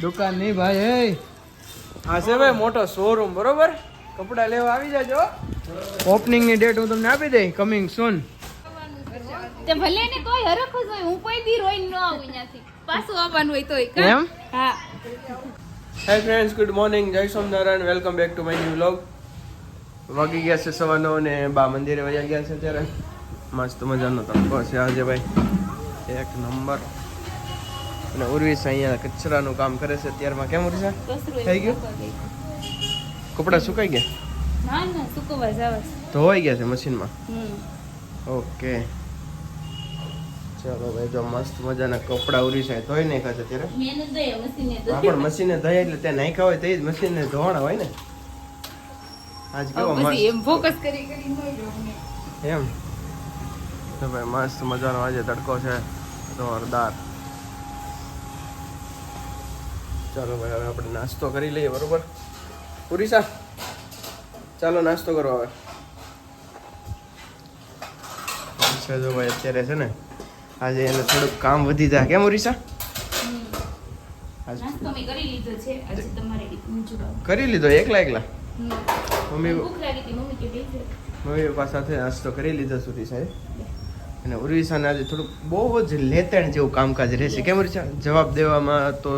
દુકાન નહીં ભાઈ હા. છે ભાઈ મોટો શોરૂમ બરોબર? કપડા લેવા આવી જાજો. ઓપનિંગની ડેટ હું તમને આપી દઈ કમિંગ સૂન તે ભલે ને કોઈ હરખ જ હોય હું કોઈ દી રોઈ ન આવું ત્યાંથી પાછું આવવાનું હોય તોય એમ? હા. હાય friends good morning Jai Somnarayan welcome back to my new vlog વાગી ગયા છે સવારનો અને બા મંદિરે વયા ગયા છે અત્યારે. મસ્ત મજાનો તડકો છે આજે ભાઈ. એક નંબર. અને ઉર્વિશ અહીંયા કચરાનું કામ કરે છે. અત્યારમાં કેમ ઉર્વિશા થઈ ગયું? કપડાં સુકાઈ ગયા? ધોવાઈ ગયા છે મશીનમાં? ઓકે. ચાલો ભાઈ જો મસ્ત મજાના કપડાં ઉર્વિશા ધોઈ નાખ્યા છે અત્યારે. હા પણ મશીને ધોયા એટલે ત્યાં નાખ્યા હોય તો એ જ મશીનને ધોવાના હોય ને? આજ કેવો મસ્ત. એમ ફોકસ કરી કરી હોય ને. એમ? તો ભાઈ મસ્ત મજાનો આજે તડકો છે. જોરદાર. ચાલો ભાઈ હવે આપણે નાસ્તો કરી લઈએ બરોબર? પુરીસા ચાલો નાસ્તો કરો હવે. છે જો ભાઈ અત્યારે છે ને આજે એને થોડુંક કામ વધી જાય. કેમ ઉરીસા કરી લીધો એકલા એકલા? મમ્મી મમ્મી પપ્પા સાથે નાસ્તો કરી લીધો સાહેબ. અને ઉર્વિશાને આજે થોડુંક બહુ જ લેતણ જેવું કામકાજ રહેશે. કેમ ઉર્વિશા જવાબ દેવામાં તો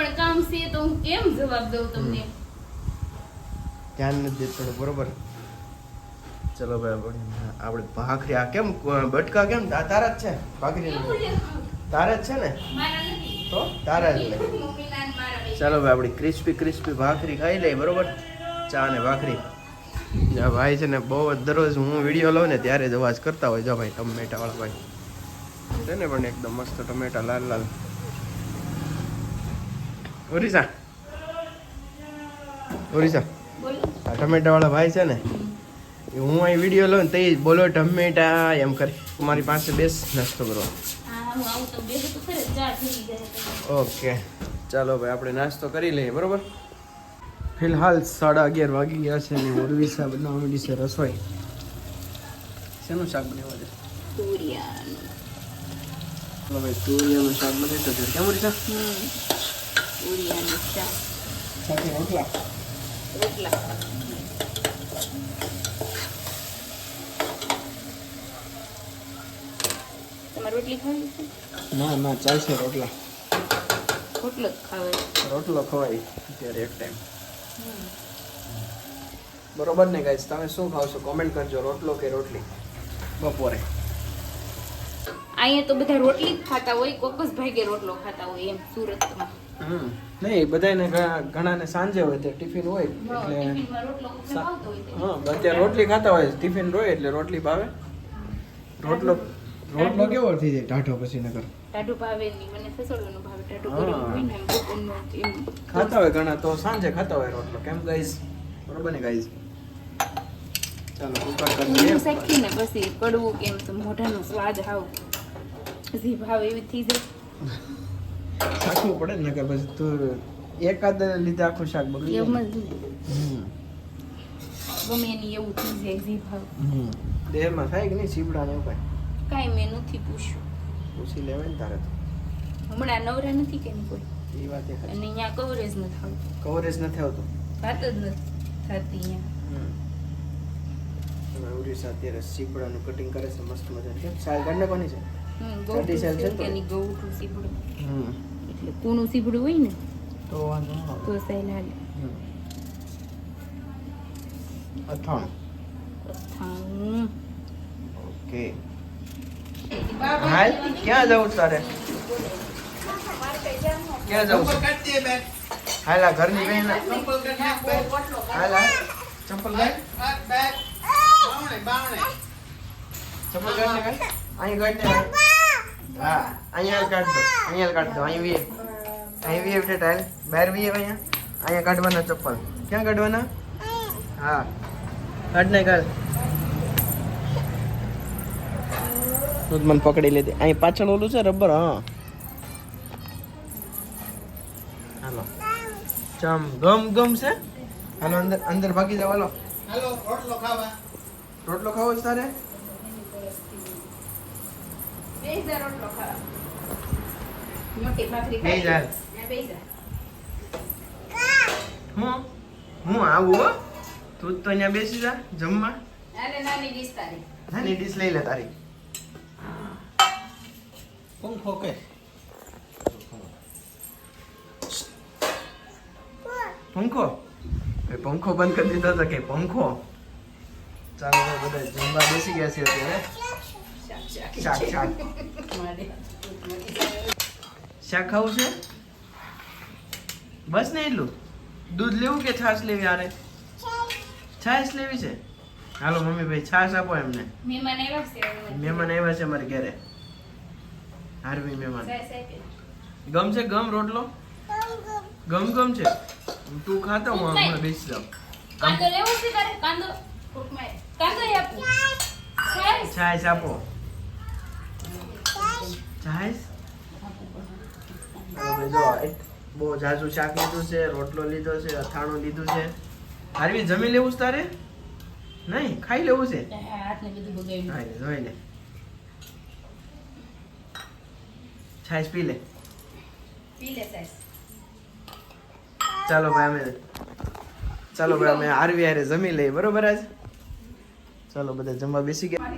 પણ કામ છે તો હું કેમ જવાબ દઉં તમને? ધ્યાન નથી દેતું થોડું બરોબર? ચલો ભાઈ આપણે ભાખરી આ કેમ બટકા કેમ? આ તારા જ છે ભાખરી તારા જ છે ને? તો? તારા જ લે. ચાલો ભાઈ આપણી ક્રિસ્પી ક્રિસ્પી ભાખરી ખાઈ લઈ બરોબર? ચા ને ભાખરી. જા ભાઈ છે ને બહુ જ દરરોજ હું વીડિયો લઉં ને ત્યારે જ અવાજ કરતા હોય. જો ભાઈ ટમેટા વાળા ભાઈ. છે ને પણ એકદમ મસ્ત ટમેટા લાલ લાલ. ઓરિસા. ઓરિસા. આ ટમેટા વાળા ભાઈ છે ને એ હું અહીં વીડિયો લઉં ને તે બોલો ટમેટા એમ કરી. મારી પાસે બેસ નાસ્તો કરો. ઓકે. ચાલો ભાઈ આપણે નાસ્તો કરી લઈએ બરોબર? ફિલહાલ સાડા અગિયાર વાગી ગયા છે અને ઓરવિસા બનાવવા માંડી છે રસોઈ. શેનું શાક બનાવવા છે? તુરિયાનું. ભાઈ તુરિયાનું શાક બને તો કેમ ઉર્વિસા હમ. શાક. સાથે રોટલા રોટલા તમારે રોટલી ખાવી છે? ના ના ચાલશે રોટલા. રોટલો જ રોટલો ખવાય અત્યારે એક ટાઈમ બરોબર ને ગાઈસ તમે શું ખાવ છો? કોમેન્ટ કરજો રોટલો કે રોટલી? બપોરે. અહીંયા તો બધા રોટલી જ ખાતા હોય કોક જ ભાગે રોટલો ખાતા હોય એમ સુરતમાં. હમ. નહીં બધાને ઘણા- ઘણાને સાંજે હોય તે ટિફિન હોય એટલે. હા અત્યારે રોટલી ખાતા હોય ટિફિન રોય એટલે રોટલી ભાવે. રોટલો રોટલો કેવો થઈ જાય ટાઢો પછી નગર ટાઢો ભાવે નહીં મને ફસડવાનું ભાવે. ટાઢો કરી હોય ને એમ ખાતા હોય ઘણા તો સાંજે ખાતા હોય રોટલો. કેમ ગાઈસ બરોબર ને ગાઈસ ચાલો કુકર કરી દઈએ. પછી કડવું કેમ તો મોઢાનો સ્વાદ હાવ. પછી ભાવ એવી થઈ જાય. શાકવું પડે ને કે પછી તો એકાદ લીધે આખું શાક બગડી એમ જ. ગમે એની એવું થઈ જાય જી ભાવ. હમ. દેહમાં થાય કે નહીં? સીપડા ને એવું કાંઈ મેં નથી પૂછ્યું. પૂછી લેવાય ને તારે તો. હમણાં નવરા નથી કે નહીં કોઈ? એ વાત અને અહીંયા કવરેજ નથી આવતું. કવરેજ નથી આવતું. વાત જ નથી થતી અહીંયા. અત્યારે સીપડાનું કટિંગ કરે છે મસ્ત મજા છે સાલ કાઢ નાખવાની છે? ને તો? ગૌઠું ગૌઠું સીબડું હમ એટલે કૂણું સીબડું હોય ને તો વાંધો તો સાઈલ હાલે અથાણું અથાણું. ઓકે હાલ ક્યાં જવું તારે ક્યાં જવું હાલ ઘરની બેન હાલ હાલ ચંપલ ગાય ચંપલ ગાય અહીં ને હા અહીંયા કાઢ દો અહીંયા કાઢ દો અહીં વીએ. અહીં વીએ એટલે ટાઈલ બહાર વીએ અહીંયા. અહીંયા કાઢવાના ચપ્પલ. ક્યાં કાઢવાના? હા. કાઢ ને કાઢ. તું મને પકડી લીધી. અહીં પાછળ ઓલું છે રબર હા. હાલો. ચમ ગમ ગમ છે? હાલો અંદર અંદર ભાગી જાવ હાલો. રોટલો ખાવો છે તારે બે હજાર રોટલો ખાવા. મોટી ભાખરી ખાઈ હું? હું આવું તું જ તો અહીંયા બેસી જા જમવા. નાની ડીશ તારી. નાની ડીશ લઈ લે તારી. પંખો કે પંખો? એ પંખો બંધ કરી દીધો તો કે પંખો? ચાલો બધા જમવા બેસી ગયા છે અત્યારે. શાક. શાક શાક. ખાવું છે? બસ ને એટલું? દૂધ લેવું કે છાશ લેવી આરે છાશ લેવી છે? હાલો મમ્મી ભાઈ છાશ આપો એમને. મહેમાન આવ્યા છે મહેમાન આવ્યા છે અમારે ઘરે. હારવી મહેમાન. ગમ છે? ગમ રોટલો? ગમ ગમ છે? તું ખાતો હું હમણાં બેસી જાઉં. કાંદો લેવો છે તારે? કાંદો? કાંદો આપો. છાશ. છાશ આપો. હવે જો એક બહુ જાજુ શાક લીધું છે રોટલો લીધો છે અથાણું લીધું છે. હારવી જમી લેવું છે તારે? નહીં ખાઈ લેવું છે? જોઈ લે. છાશ પી લે. પી લે છાશ. ચાલો ભાઈ અમે ચાલો ભાઈ અમે આરવી હારે જમી લઈએ બરોબર આજ? ચાલો બધા જમવા બેસી ગયા.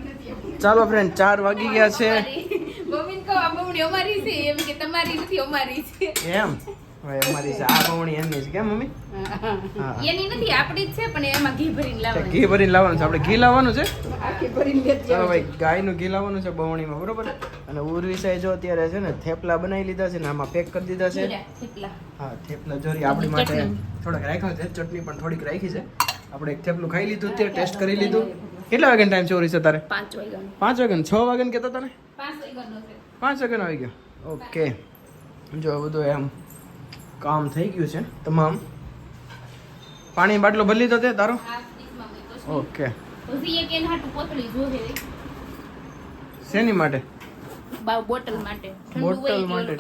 ચાલો ફ્રેન્ડ ચાર વાગી ગયા છે. બહુણી અમારી છે એમ કે તમારી નથી અમારી છે. એમ? હવે અમારી છે. આ એમની છે કેમ મમ્મી. એની નથી આપણી જ છે પણ એમાં ઘી ભરીને લાવવાનું. ઘી ભરીને લાવવાનું છે. આપણે ઘી લાવવાનું છે? આખી ભરીને લેતી ચાલો ભાઈ ગાયનું ઘી લાવવાનું છે બવણીમાં બરોબર? અને ઉર્વી સાહેબ જો અત્યારે છે ને થેપલા બનાવી લીધા છે ને આમાં પેક કરી દીધા છે. થેપલા. હા થેપલા જોરી આપણી માટે થોડાક રાખ્યા છે. ચટણી પણ થોડીક રાખી છે. આપણે એક થેપલું ખાઈ લીધું તે ટેસ્ટ કરી લીધું. કેટલા વાગ્યાનો ટાઈમ ચોરી છે તારે? પાંચ વાગ્યાનો. પાંચ વાગ્યાનો? છ વાગ્યાનો કહેતા તને પાંચ વાગ્યાનો પાંચ સેકન્ડ આવી ગયા ઓકે જો બધું એમ કામ થઈ ગયું છે. તમામ. પાણી બાટલો ભરી લીધો તે તારો. ઓકે શેની માટે? બોટલ માટે. ઠંડુ બોટલ માટે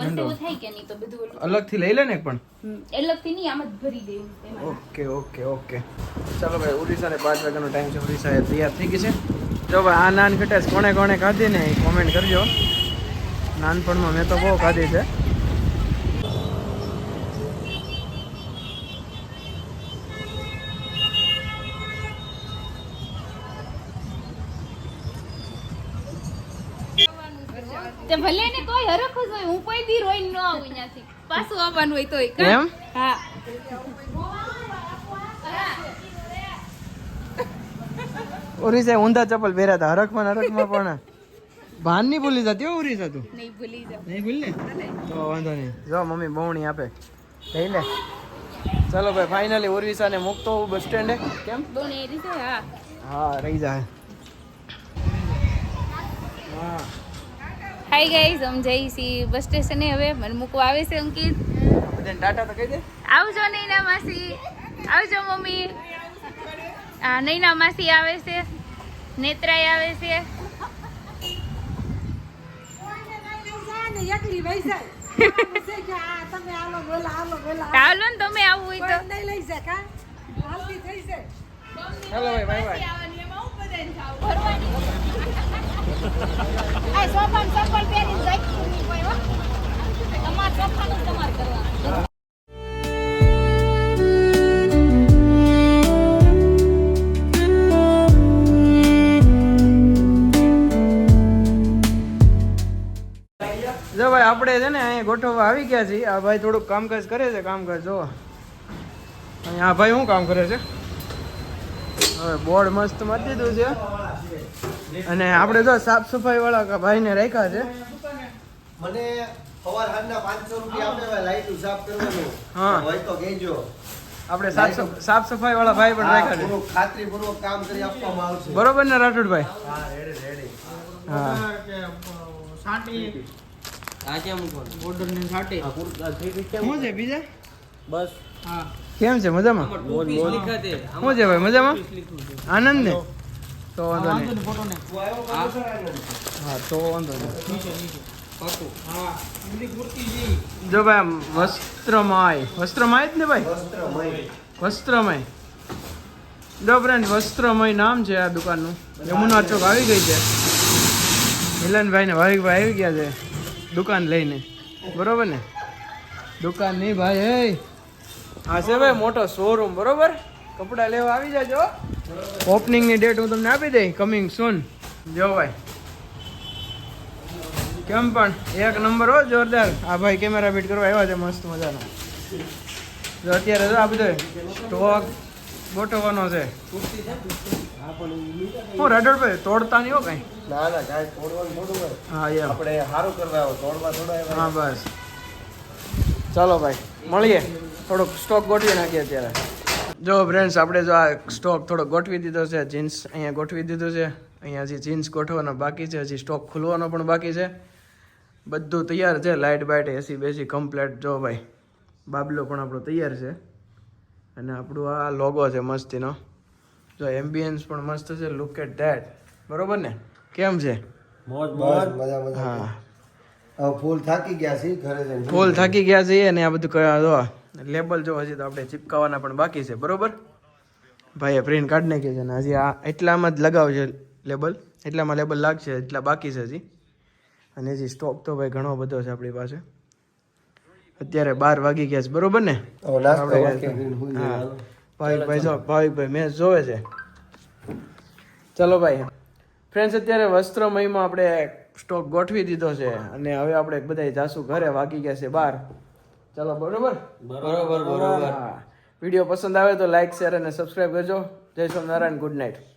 અલગથી લઈ લે ને પણ? અલગથી નહીં આમ જ ભરી દેવું ઓકે ઓકે ઓકે ચાલો ભાઈ ઉડીસાને પાંચ વાગ્યાનો ટાઈમ છે. ઓડિશા તૈયાર થઈ ગઈ છે. જો ભાઈ આ નાન ખટાશ કોણે કોણે ખાધી ને કોમેન્ટ કરજો. નાનપણમાં મેં તો બહુ ખાધી છે. તે ભલે ને તોય હરખ જ હોય હું કોઈ દી રોઈને ન આવું અહીંયાથી. પાછું આવવાનું હોય તોય એમ? હા. ઉડીસા ઊંધા ચપ્પલ પહેર્યા હતા હરખમાં હરખમાં પણ. ભાન નહીં ભૂલી જતી હો ઉડીસા તું નહીં ભૂલી જાવ નહીં ભૂલ. ને તો વાંધો નહીં. જો મમ્મી બહુણી આપે. લઈ લે ચાલો ભાઈ ફાઇનલી ઉર્વિસાને મૂકતો હું બસ સ્ટેન્ડે કેમ? બોને એ રીતે હા. હા રહી જાય. હા હાય ગાઈઝ અમે જઈ સી બસ સ્ટેશને હવે મને મૂકવા આવે છે અંકિત. બધાને ટાટા તો કહી દે. આવજો નૈના માસી. આવજો મમ્મી. આ નૈના માસી આવે છે. નેત્રાય આવે છે. એકલી વહી જાય. છે કે આ તમે આલો બોલા આલો બોલા ચાલો ને તમે આવવું હોય તો. નહીં લઈ જાય કા? હાલતી થઈ જાય. ચાલો ભાઈ બાય બાય આ સોફાનું ચપ્પલ કોઈ હો. તમારે સોફાનું તમારે કરવાનું. આપણે છે ને અહીંયા ગોઠવવા આવી ગયા છીએ. આ ભાઈ થોડુંક કામકાજ કરે છે કામકાજ જો અહીંયા આ ભાઈ શું કામ કરે છે? હવે બોર્ડ મસ્ત મત દીધું છે. અને આપણે જો સાફ સફાઈ વાળા ભાઈને રાખ્યા છે. મને સવાર સાંજના પાંચસો રૂપિયા આપે ભાઈ લાઈટું સાફ કરવાનું. હા. હોય તો કહેજો. આપણે સાફ સાફ સફાઈ વાળા ભાઈ પણ રાખ્યા છે. પૂરું ખાતરીપૂર્વક કામ કરી આપવામાં આવશે. બરોબર ને હા રેડી રેડી હા. શું છે બીજા? બસ. કેમ છે મજામાં? શું છે ભાઈ મજામાં? આનંદ ને તો વાંધો નહીં. હા. તો વાંધો નહીં. જો ભાઈ વસ્ત્રમાય. વસ્ત્રમાય જ ને ભાઈ? વસ્ત્રમય. વસ્ત્રમય. જો ફ્રેન્ડ વસ્ત્રમય નામ છે આ દુકાનનું. યમુના ચોક આવી ગઈ છે. મિલનભાઈ ને ભાવિકભાઈ આવી ગયા છે. દુકાન લઈને. બરોબર ને? દુકાન નહીં ભાઈ, હે. છે ભાઈ મોટો શોરૂમ બરોબર? કપડા લેવા આવી જાજો. ઓપનિંગની ડેટ હું તમને આપી દઈ કમિંગ સૂન જો ભાઈ. કેમ પણ? એક નંબર હો, જોરદાર. આ ભાઈ કેમેરા ફિટ કરવા આવ્યા છે, મસ્ત મજાનો. અત્યારે જો આ બધો સ્ટોક ગોઠવવાનો છે. હું રડડભાઈ તોડતા નહીં હો કઈ. ના ના કાંઈ તોડવાનું થોડું હોય. હા એમ. આપણે સારું કરવા આવો તોડવા થોડા હા બસ. ચાલો ભાઈ મળીએ. થોડોક સ્ટોક ગોઠવી નાખીએ અત્યારે. જો ફ્રેન્ડ્સ આપણે જો આ સ્ટોક થોડો ગોઠવી દીધો છે જીન્સ અહીંયા ગોઠવી દીધું છે. અહીંયા હજી જીન્સ ગોઠવવાનો બાકી છે હજી સ્ટોક ખુલવાનો પણ બાકી છે. બધું તૈયાર છે લાઇટ બાઇટ એસી બેસી કમ્પ્લેટ જો ભાઈ બાબલો પણ આપણો તૈયાર છે. અને આપણું આ લોગો છે મસ્તીનો. જો એમ્બિયન્સ પણ મસ્ત છે. લુક એટ ધેટ બરોબર ને? કેમ છે? મોજ મોજ. મજા મજા. હા. હવે ફૂલ થાકી ગયા છે ઘરે જઈને. ફૂલ થાકી ગયા છે અને આ બધું કયા દો લેબલ જો હજી તો આપણે ચિપકાવવાના પણ બાકી છે. બરોબર? ભાઈએ પ્રિન્ટ કાઢી નાખી છે ને હજી આ એટલામાં જ લગાવશે લેબલ એટલામાં લેબલ લાગશે એટલા બાકી છે હજી. અને હજી સ્ટોક તો ભાઈ ઘણો બધો છે આપણી પાસે. અત્યારે બાર વાગી ગયા છે. બરોબર ને? આપણે ભાવિકભાઈ જો ભાવિકભાઈ મેચ જોવે છે. ચલો ભાઈ. ફ્રેન્ડ્સ અત્યારે વસ્ત્રમયમાં આપણે સ્ટોક ગોઠવી દીધો છે અને હવે આપણે બધા જાસુ ઘરે વાગી ગયા છે બહાર. ચલો બરોબર? બરોબર બરોબર. વીડિયો પસંદ આવે તો લાઈક શેર અને સબસ્ક્રાઈબ કરજો. જય સ્વામિનારાયણ ગુડ નાઇટ